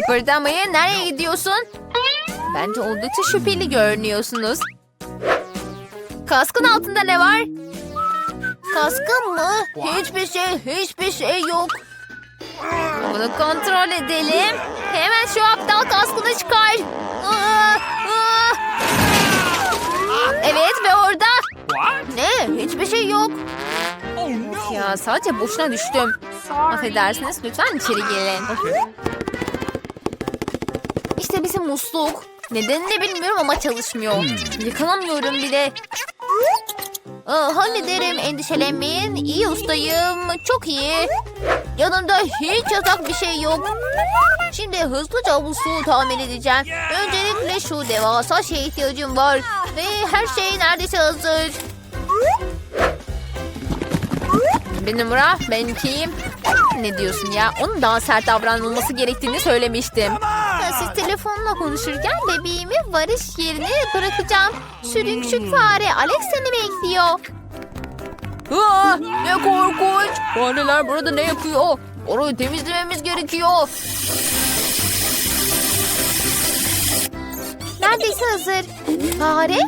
Kıpırdamayın. Nereye gidiyorsun? Bence oldukça şüpheli görünüyorsunuz. Kaskın altında ne var? Kaskın mı? Hiçbir şey, hiçbir şey yok. Bunu kontrol edelim. Hemen şu aptal kaskını çıkar. Evet ve orada. Ne? Hiçbir şey yok. Of ya sadece boşuna düştüm. Affedersiniz lütfen içeri gelin. Musluk. Nedenini bilmiyorum ama çalışmıyor. Yıkanamıyorum bile. Aa, hallederim endişelenmeyin. İyi ustayım. Çok iyi. Yanımda hiç yasak bir şey yok. Şimdi hızlıca bu suyu tamir edeceğim. Öncelikle şu devasa şeye ihtiyacım var. Ve her şey neredeyse hazır. Bir numara ben kim? Ne diyorsun ya? Onun daha sert davranılması gerektiğini söylemiştim. Telefonla konuşurken bebeğimi varış yerine bırakacağım. Sürün küçük fare Alex seni bekliyor. Aa, ne korkunç. Fareler burada ne yapıyor? Orayı temizlememiz gerekiyor. Neredeyse hazır. Fare?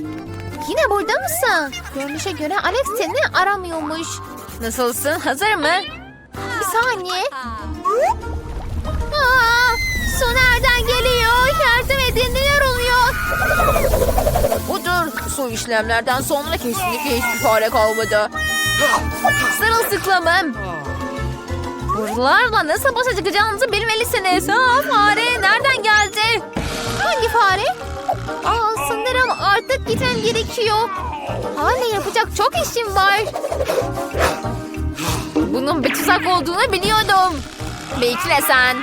Yine burada mısın? Görünüşe göre Alex seni aramıyormuş. Nasılsın? Hazır mı? Bir saniye. Aa, su geliyor? Edin neler oluyor? Budur. Su işlemlerden sonra kesinlikle hiçbir fare kalmadı. Sırılsıklamım. Buralarla nasıl başa çıkacağınızı bilmelisiniz. Aa, fare nereden geldi? Hangi fare? Aa, sanırım artık gitmem gerekiyor. Hala yapacak çok işim var. Bunun bir tuzak olduğunu biliyordum. Bekle sen.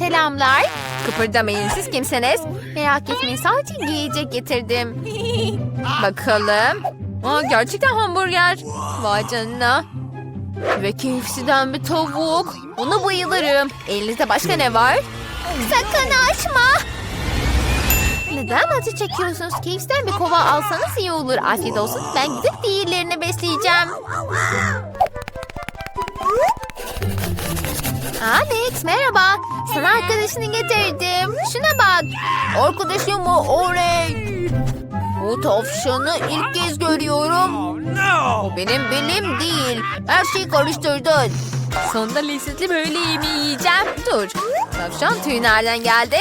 Selamlar. Kıpırdamayın siz kimsiniz? Merak etmeyin sadece giyecek getirdim. Bakalım. Aa, gerçekten hamburger. Vay canına. Ve KFC'den bir tavuk. Buna bayılırım. Elinizde başka ne var? Sakın açma. Neden acı çekiyorsunuz? KFC'den bir kova alsanız iyi olur. Afiyet olsun. Ben gidip diğerlerini besleyeceğim. Alex merhaba. Sana arkadaşını getirdim. Şuna bak. Arkadaşım mı? Oley. Bu tavşanı ilk kez görüyorum. O benim belim değil. Her şeyi karıştırdın. Sonunda lezzetli böyle yemeği yiyeceğim. Dur. Tavşan tüyü nereden geldi?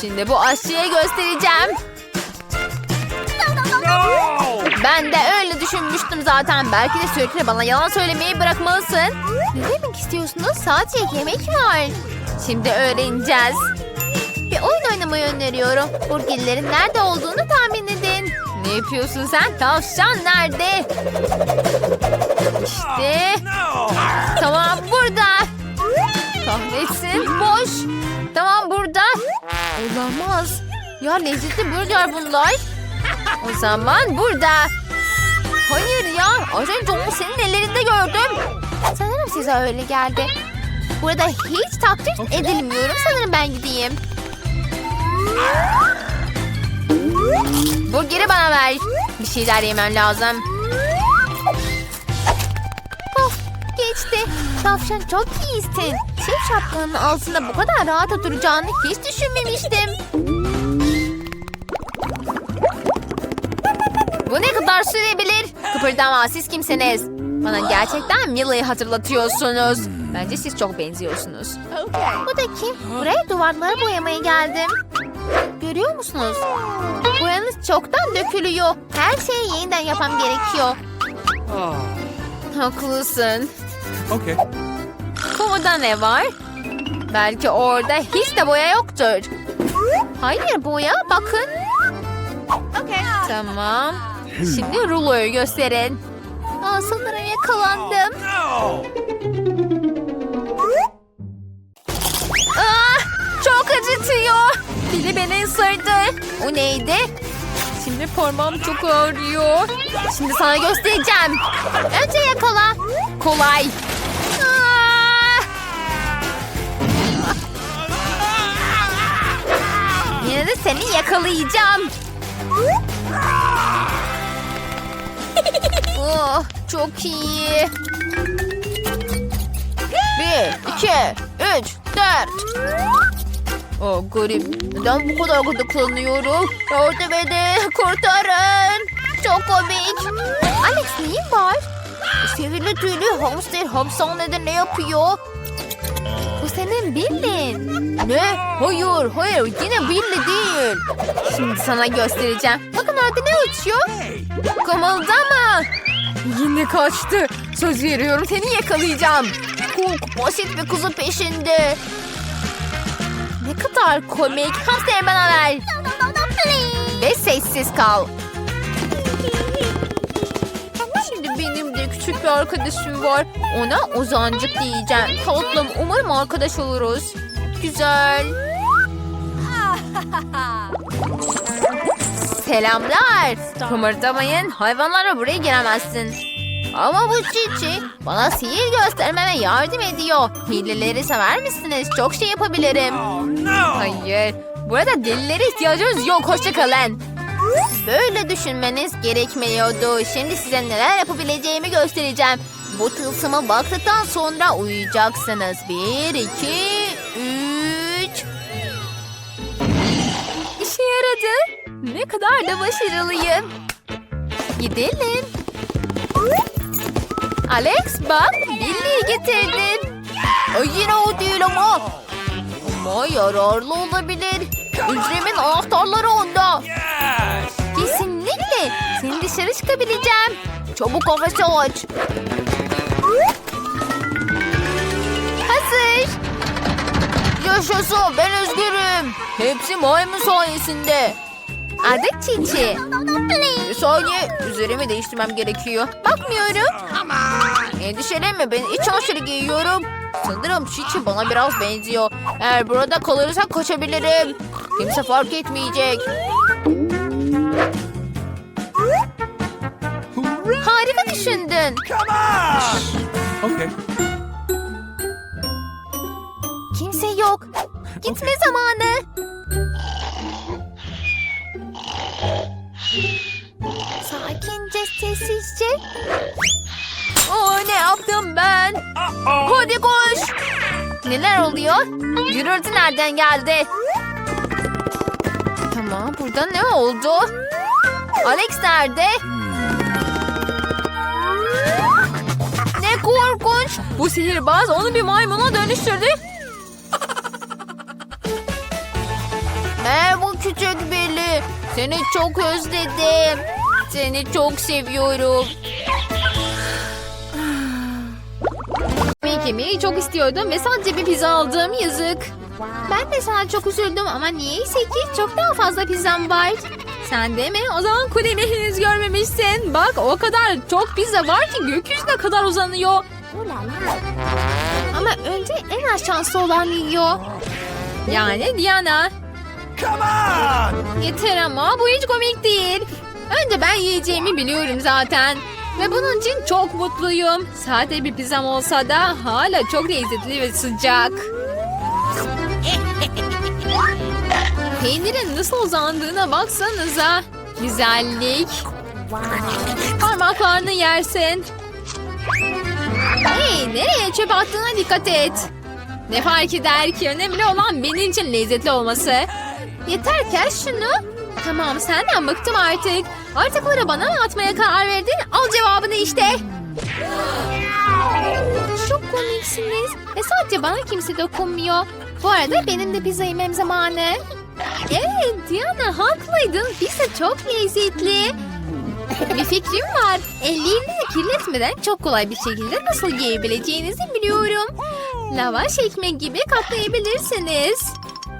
Şimdi bu aşçıya göstereceğim. Ben de öyle düşünmüştüm zaten. Belki de sürekli bana yalan söylemeyi bırakmalısın. Ne demek istiyorsunuz? Sadece yemek var. Şimdi öğreneceğiz. Bir oyun oynamayı öneriyorum. Burgerlerin nerede olduğunu tahmin edin. Ne yapıyorsun sen? Tavşan nerede? İşte. Tamam burada. Kahretsin boş. Tamam burada. Olamaz. Ya lezzetli burger bunlar. O zaman burada. Hayır ya. Az önce onu senin ellerinde gördüm. Sanırım size öyle geldi. Burada hiç takdir edilmiyorum. Sanırım ben gideyim. Burgeri bana ver. Bir şeyler yemem lazım. Of geçti. Tavşan çok iyisin. Şef şapkanın altında bu kadar rahat oturacağını hiç düşünmemiştim. Kadar sürebilir? Kıpırdama siz kimsiniz? Bana gerçekten Milla'yı hatırlatıyorsunuz. Bence siz çok benziyorsunuz. Bu da kim? Buraya duvarları boyamaya geldim. Görüyor musunuz? Boyanız çoktan dökülüyor. Her şeyi yeniden yapmam gerekiyor. Haklısın. Okay. Kovada ne var? Belki orada hiç de boya yoktur. Hayır boya bakın. Tamam. Şimdi ruloyu gösterin. Aa, sanırım yakalandım. No! Ah, çok acıtıyor. Biri beni ısırdı. O neydi? Şimdi parmağım çok ağrıyor. Şimdi sana göstereceğim. Önce yakala. Kolay. Ah! Yine de seni yakalayacağım. Oh, çok iyi. Bir, iki, üç, dört. O garip. Neden bu kadar gıdıklanıyorum? Yardım edin. Kurtarın. Çok komik. Alex neyin var? Sihirli tüylü hamster hapishanede ne yapıyor? Bu senin Billin. Ne? Hayır, hayır. Yine Billy değil. Şimdi sana göstereceğim. Bakın orada ne uçuyor? Kımıldama. Yine kaçtı. Söz veriyorum seni yakalayacağım. Kuk basit bir kuzu peşinde. Ne kadar komik. Hamsteri bana ver. Ve sessiz kal. Şimdi benim küçük bir arkadaşım var. Ona Ozancık diyeceğim. Tatlım umarım arkadaş oluruz. Güzel. Selamlar. Kımırdamayın. Hayvanlara buraya giremezsin. Ama bu Çiçi bana sihir göstermeme yardım ediyor. Hileleri sever misiniz? Çok şey yapabilirim. Hayır. Burada delilere ihtiyacınız yok. Hoşçakalın. Böyle düşünmeniz gerekmiyordu. Şimdi size neler yapabileceğimi göstereceğim. Bu tılsıma baktıktan sonra uyuyacaksınız. Bir, iki, üç. İşe yaradı. Ne kadar da başarılıyım. Gidelim. Alex bak Billy'yi getirdim. Ay, yine o değil ama. Ama yararlı olabilir. Hücremin anahtarları onda. Kesinlikle. Seni dışarı çıkabileceğim. Çabuk kafesi aç. Hazır. Yaşasın ben özgürüm. Hepsi maymun sayesinde. Adı Çiçi. Saniye üzerimi değiştirmem gerekiyor. Bakmıyorum. Endişelenme ben iç çamaşırı giyiyorum. Sanırım Çiçi bana biraz benziyor. Eğer burada kalırsak kaçabilirim. Kimse fark etmeyecek. Harika düşündün. Come on! Okay. Kimse yok. Gitme zamanı. Neler oluyor? Gürültü nereden geldi? Tamam, burada ne oldu? Alex nerede? Ne korkunç. Bu sihirbaz onu bir maymuna dönüştürdü. Merhaba küçük Billy. Seni çok özledim. Seni çok seviyorum. Yemeyi çok istiyordum ve sadece bir pizza aldım yazık. Ben de sana çok üzüldüm ama niyeyse ki çok daha fazla pizzam var. Sen de mi? O zaman kulemi henüz görmemişsin. Bak o kadar çok pizza var ki gökyüzüne kadar uzanıyor. Ama önce en az şanslı olan yiyor. Yani Diana. Come on! Yeter ama bu hiç komik değil. Önce ben yiyeceğimi biliyorum zaten. Ve bunun için çok mutluyum. Sade bir pizzam olsa da hala çok lezzetli ve sıcak. Peynirin nasıl uzandığına baksanıza. Güzellik. Parmaklarını yersin. Hey nereye çöp attığına dikkat et. Ne fark eder ki önemli olan benim için lezzetli olması. Yeter kes şunu. Tamam senden bıktım artık. Artıkları bana mı atmaya karar verdin? İşte. Çok komiksiniz. Ve sadece bana kimse dokunmuyor. Bu arada benim de pizza yemem zamanı. Evet Diana haklıydın. Pizza çok lezzetli. Bir fikrim var. Ellerini kirletmeden çok kolay bir şekilde nasıl yiyebileceğinizi biliyorum. Lavaş ekmek gibi katlayabilirsiniz.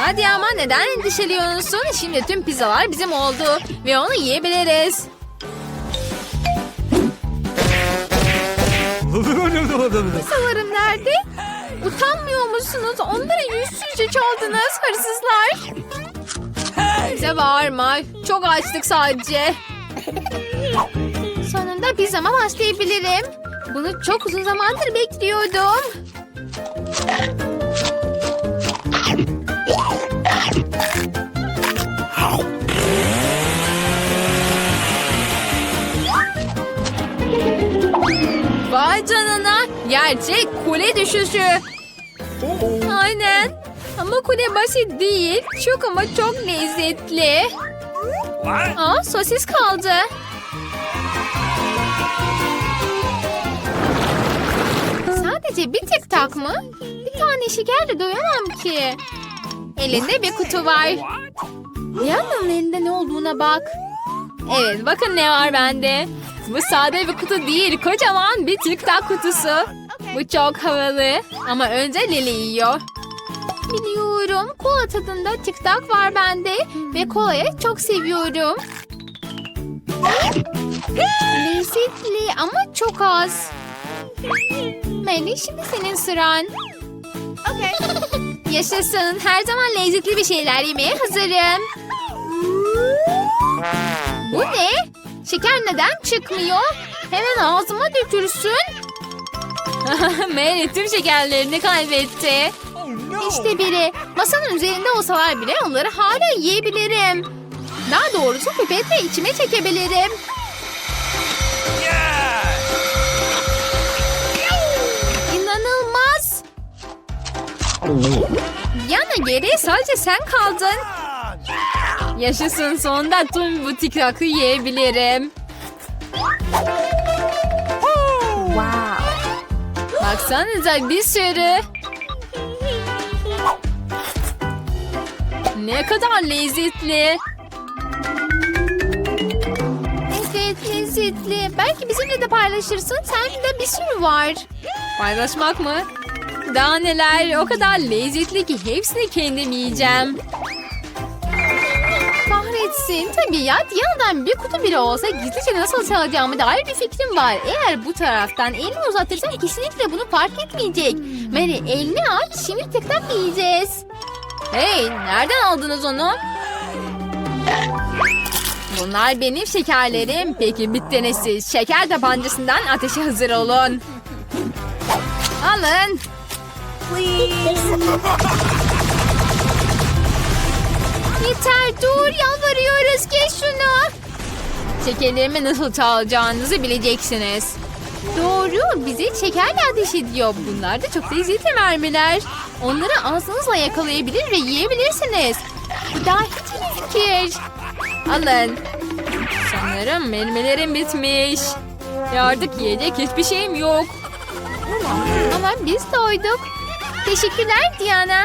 Hadi ama neden endişeliyorsun? Şimdi tüm pizzalar bizim oldu. Ve onu yiyebiliriz. Pizzalarım nerede? Utanmıyor musunuz? Onları yüzsüzce çaldınız hırsızlar. Bize bağırma. Çok açtık sadece. Sonunda pizzama başlayabilirim. Bunu çok uzun zamandır bekliyordum. Vay canına. Gerçek kule düşüşü. Aynen. Ama kule basit değil. Çok ama çok lezzetli. Aa sosis kaldı. Sadece bir tek tak mı? Bir tane şekerle doyamam ki. Elinde bir kutu var. Diana'nın elinde ne olduğuna bak. Evet bakın ne var bende. Bu sade bir kutu değil kocaman bir tic tac kutusu. Bu çok havalı ama önce Lili yiyor. Biliyorum kola tadında tic tac var bende ve kolayı çok seviyorum. Lezzetli ama çok az. Melih şimdi senin sıran. Yaşasın her zaman lezzetli bir şeyler yemeye hazırım. Bu ne? Şeker neden çıkmıyor? Hemen ağzıma dökülsün. Mary tüm şekerlerini kaybetti. İşte biri. Masanın üzerinde olsalar bile onları hala yiyebilirim. Daha doğrusu pipetle içime çekebilirim. İnanılmaz. Yana geriye sadece sen kaldın. Yaşasın sonunda tüm bu tiktakı yiyebilirim. Wow! Baksanıza bir sürü. Ne kadar lezzetli. Evet lezzetli. Belki bizimle de paylaşırsın. Sende bir sürü var. Paylaşmak mı? Daha neler o kadar lezzetli ki hepsini kendim yiyeceğim. Kahretsin. Tabii ya Diyana'dan bir kutu bile olsa gizlice nasıl çalacağımı dair bir fikrim var. Eğer bu taraftan elini uzatırsan kesinlikle bunu fark etmeyecek. Mary elini aç şimdi tek tak yiyeceğiz. Hey nereden aldınız onu? Bunlar benim şekerlerim. Peki bittiniz siz. Şeker tabancasından ateşe hazır olun. Alın. Yeter dur yalvarıyoruz geç şunu. Şekerlerimi nasıl çalacağınızı bileceksiniz. Doğru bizi şekerle ateş ediyor. Bunlar da çok lezzetli mermiler. Onları ağzınızla yakalayabilir ve yiyebilirsiniz. Bu daha hiç iyi fikir. Alın. Sanırım mermilerim bitmiş. Ve artık yiyecek hiçbir şeyim yok. Ama biz doyduk. Teşekkürler Diana.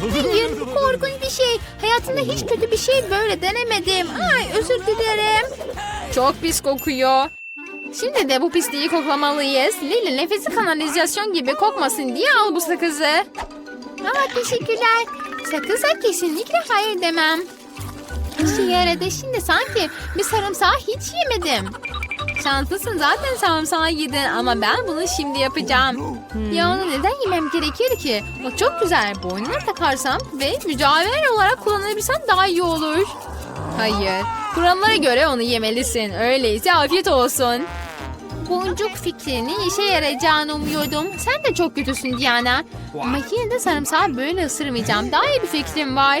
Hayır, bu korkunç bir şey. Hayatımda hiç kötü bir şey böyle denemedim. Ay, özür dilerim. Çok pis kokuyor. Şimdi de bu pisliği koklamalıyız. Lili nefesi kanalizasyon gibi kokmasın diye al bu sakızı. Aa, teşekkürler. Sakıza kesinlikle hayır demem. İşe yaradı. Şimdi sanki bir sarımsağı hiç yemedim. Şanslısın zaten sarımsağı yedin ama ben bunu şimdi yapacağım. Ya onu neden yemem gerekir ki? O çok güzel. Boynuna takarsam ve mücadele olarak kullanabilsem daha iyi olur. Hayır. Kurallara göre onu yemelisin. Öyleyse afiyet olsun. boncuk fikrinin işe yarayacağını umuyordum. Sen de çok kötüsün Diana. Ama yine de sarımsağı böyle ısırmayacağım. Daha iyi bir fikrim var.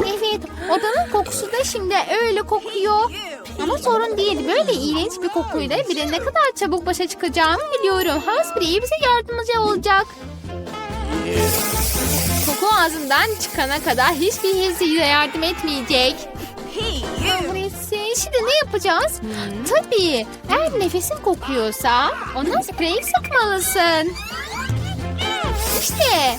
Evet, odanın kokusu da şimdi öyle kokuyor. Ama sorun değil. Böyle iğrenç bir kokuyla bir de ne kadar çabuk başa çıkacağımı biliyorum. Hansprey bize yardımcı olacak. Koku ağzından çıkana kadar hiçbir his size yardım etmeyecek. Şimdi ne yapacağız? Tabii, eğer nefesin kokuyorsa ona sprey sıkmalısın. İşte.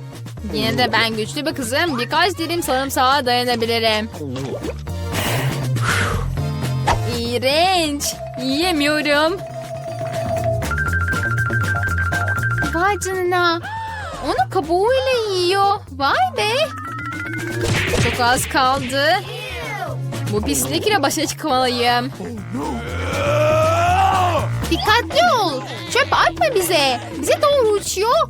Yine de ben güçlü bir kızım. Birkaç dilim sarımsağa dayanabilirim. İğrenç. Yiyemiyorum. Vay canına. Onu kabuğuyla yiyor. Vay be. Çok az kaldı. Bu pislikle başa çıkmalıyım. Dikkatli ol. Çöp atma bize. Bize doğru uçuyor.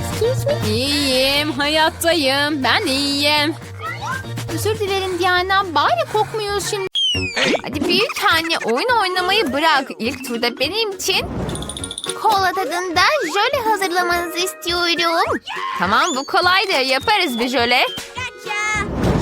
Excuse me? İyiyim, hayattayım. Ben iyiyim. Özür dilerim Diana. Bari kokmuyoruz şimdi. Hadi büyük anne oyun oynamayı bırak. İlk turda benim için kola tadında jöle hazırlamanızı istiyorum. Tamam bu kolaydı. Yaparız bir jöle.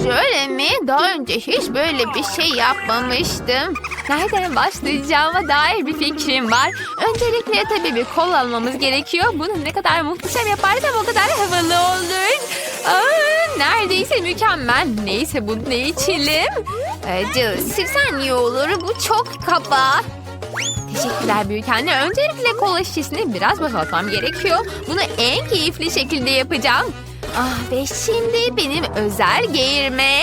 Jöle mi? Daha önce hiç böyle bir şey yapmamıştım. Nereden başlayacağıma dair bir fikrim var. Öncelikle tabii bir kol almamız gerekiyor. Bunu ne kadar muhteşem yaparsam o kadar havalı olur. Aa, neredeyse mükemmel. Neyse bunu ne içelim? Ee, Jill, sirsen iyi olur. Bu çok kaba. Teşekkürler büyük anne. Öncelikle kola şişesini biraz boşaltmam gerekiyor. Bunu en keyifli şekilde yapacağım. Ah ve şimdi benim özel geğirme.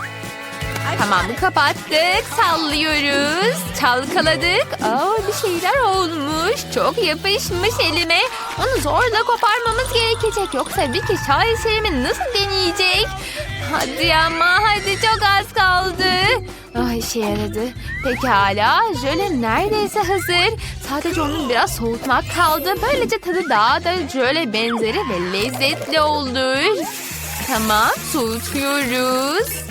Tamam kapattık. Sallıyoruz. Çalkaladık. Aa, bir şeyler olmuş. Çok yapışmış elime. Onu zorla koparmamız gerekecek. Yoksa bir kişi eserimi nasıl deneyecek? Hadi ama hadi çok az kaldı. Ay işe yaradı. Pekala jöle neredeyse hazır. Sadece onu biraz soğutmak kaldı. Böylece tadı daha da jöle benzeri ve lezzetli olur. Tamam soğutuyoruz.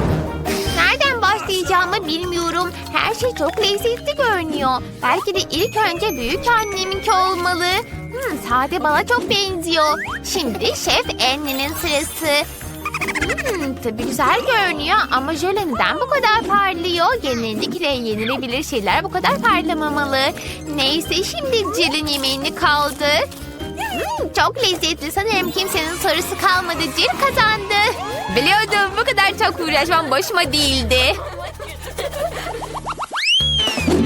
Başlayacağımı bilmiyorum. Her şey çok lezzetli görünüyor. Belki de ilk önce büyük anneminki olmalı. Hmm, sade bala çok benziyor. Şimdi Şef Anne'nin sırası. Hmm, tabii güzel görünüyor ama jöle neden bu kadar parlıyor? Genellikle yenilebilir şeyler bu kadar parlamamalı. Neyse şimdi Jill'in yemeğini kaldı. Hmm, çok lezzetli. Sanırım kimsenin sorusu kalmadı. Jill kazandı. Biliyordum bu kadar çok uğraşmam başıma değildi.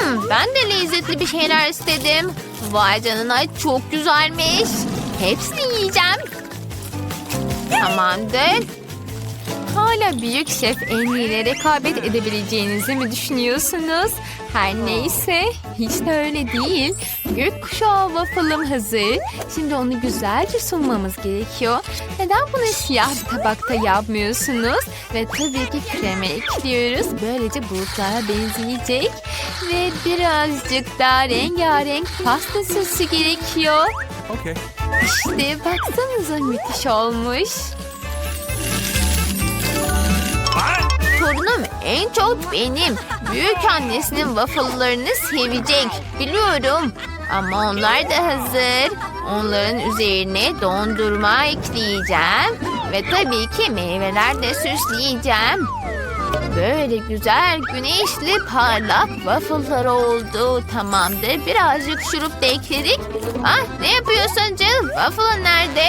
Hmm, ben de lezzetli bir şeyler istedim. Vay canına çok güzelmiş. Hepsini yiyeceğim. Tamamdır. Hala büyük şef Annie rekabet edebileceğinizi mi düşünüyorsunuz? Her neyse hiç de öyle değil. Gökkuşağı waffle'ım hazır. Şimdi onu güzelce sunmamız gerekiyor. Neden bunu siyah bir tabakta yapmıyorsunuz? Ve tabii ki krema ekliyoruz. Böylece bulutlara benzeyecek. Ve birazcık daha rengarenk pasta sosu gerekiyor. Okay. İşte baksanıza müthiş olmuş. Torunum en çok benim. Büyük annesinin waffle'larını sevecek. Biliyorum. Ama onlar da hazır. Onların üzerine dondurma ekleyeceğim. Ve tabii ki meyveler de süsleyeceğim. Böyle güzel güneşli parlak waffle'lar oldu. Tamamdır. Birazcık şurup da ekledik. Ah ne yapıyorsun Jill? Waffle nerede?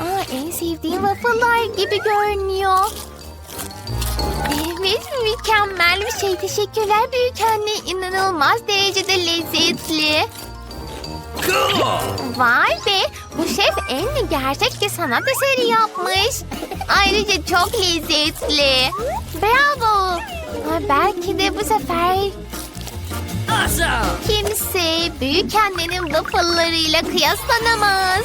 Aa, en sevdiğim waffle'lar gibi görünüyor. Evet, mükemmel bir şey. Teşekkürler büyük anne. İnanılmaz derecede lezzetli. Vay be bu şef Annie gerçek bir sanat eseri yapmış. Ayrıca çok lezzetli. Bravo. Ha, belki de bu sefer kimse büyük annenin waffle'larıyla kıyaslanamaz.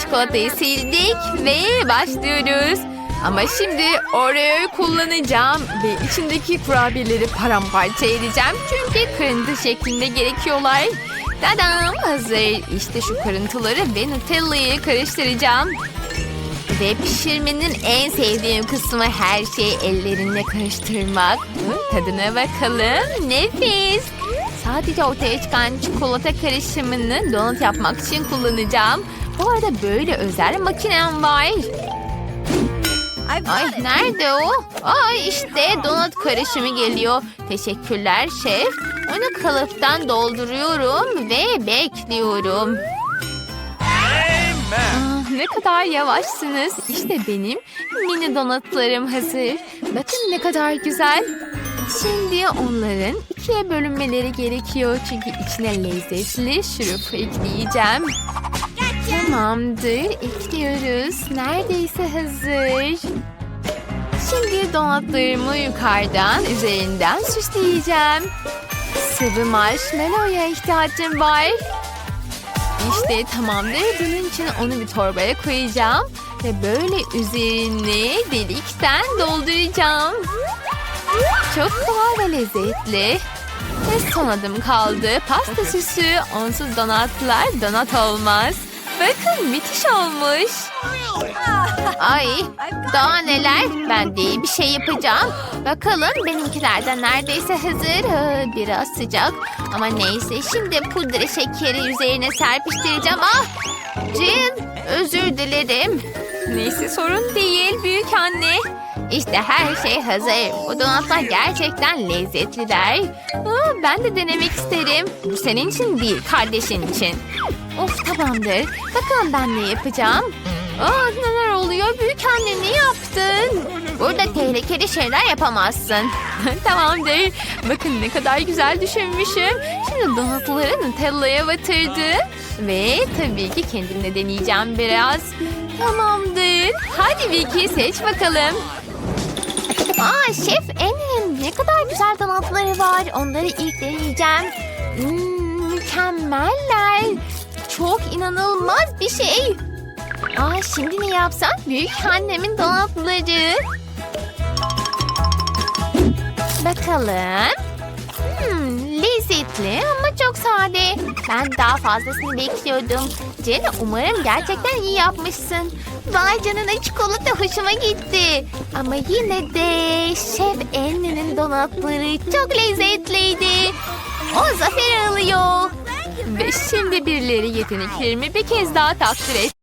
Çikolatayı sildik ve başlıyoruz. Ama şimdi Oreo'yu kullanacağım ve içindeki kurabiyeleri paramparça edeceğim. Çünkü kırıntı şeklinde gerekiyorlar. Tadam hazır. İşte şu kırıntıları ve Nutella'yı karıştıracağım. Ve pişirmenin en sevdiğim kısmı her şeyi ellerinle karıştırmak. Tadına bakalım. Nefis. Sadece ortaya çıkan çikolata karışımını donut yapmak için kullanacağım. Bu arada böyle özel makinem var. Ay nerede o? Ay işte donut karışımı geliyor. Teşekkürler şef. Onu kalıptan dolduruyorum ve bekliyorum. Ah, ne kadar yavaşsınız. İşte benim mini donutlarım hazır. Bakın ne kadar güzel. Şimdi onların ikiye bölünmeleri gerekiyor. Çünkü içine lezzetli şurup ekleyeceğim. Tamamdır. Ekliyoruz. Neredeyse hazır. Şimdi donatlarımı yukarıdan, üzerinden süsleyeceğim. Sıvı marshmallow'ya ihtiyacım var. İşte tamamdır. Bunun için onu bir torbaya koyacağım. Ve böyle üzerini delikten dolduracağım. Çok kolay ve lezzetli. Ve son adım kaldı. Pasta süsü. Onsuz donatlar donat olmaz. Bakın müthiş olmuş. Ay daha neler. Ben de iyi bir şey yapacağım. Bakalım benimkilerden neredeyse hazır. Biraz sıcak. Ama neyse şimdi pudra şekeri üzerine serpiştireceğim. Ah Cin özür dilerim. Neyse sorun değil büyük anne. İşte her şey hazır. Bu donatlar gerçekten lezzetliler. Aa, ben de denemek isterim. Bu senin için değil kardeşin için. Of tamamdır. Bakalım ben ne yapacağım. Aa, neler oluyor? Büyük anne ne yaptın? Burada tehlikeli şeyler yapamazsın. Tamamdır. Bakın ne kadar güzel düşünmüşüm. Şimdi donatları Nutella'ya batırdı. Ve tabii ki kendim de deneyeceğim biraz. Tamamdır. Hadi Vicky seç bakalım. Aa şef Annie'nin ne kadar güzel donatları var. Onları ilk deneyeceğim. Hmm, mükemmeller. Çok inanılmaz bir şey. Aa şimdi ne yapsak? Büyük annemin donatları. Bakalım. Hmm, lezzetli ama çok sade. Ben daha fazlasını bekliyordum. Jenna umarım gerçekten iyi yapmışsın. Vay canına çikolata hoşuma gitti. Ama yine de Şef Annie'nin donatları çok lezzetliydi. O zafer alıyor. Ve şimdi birileri yeteneklerimi bir kez daha takdir et.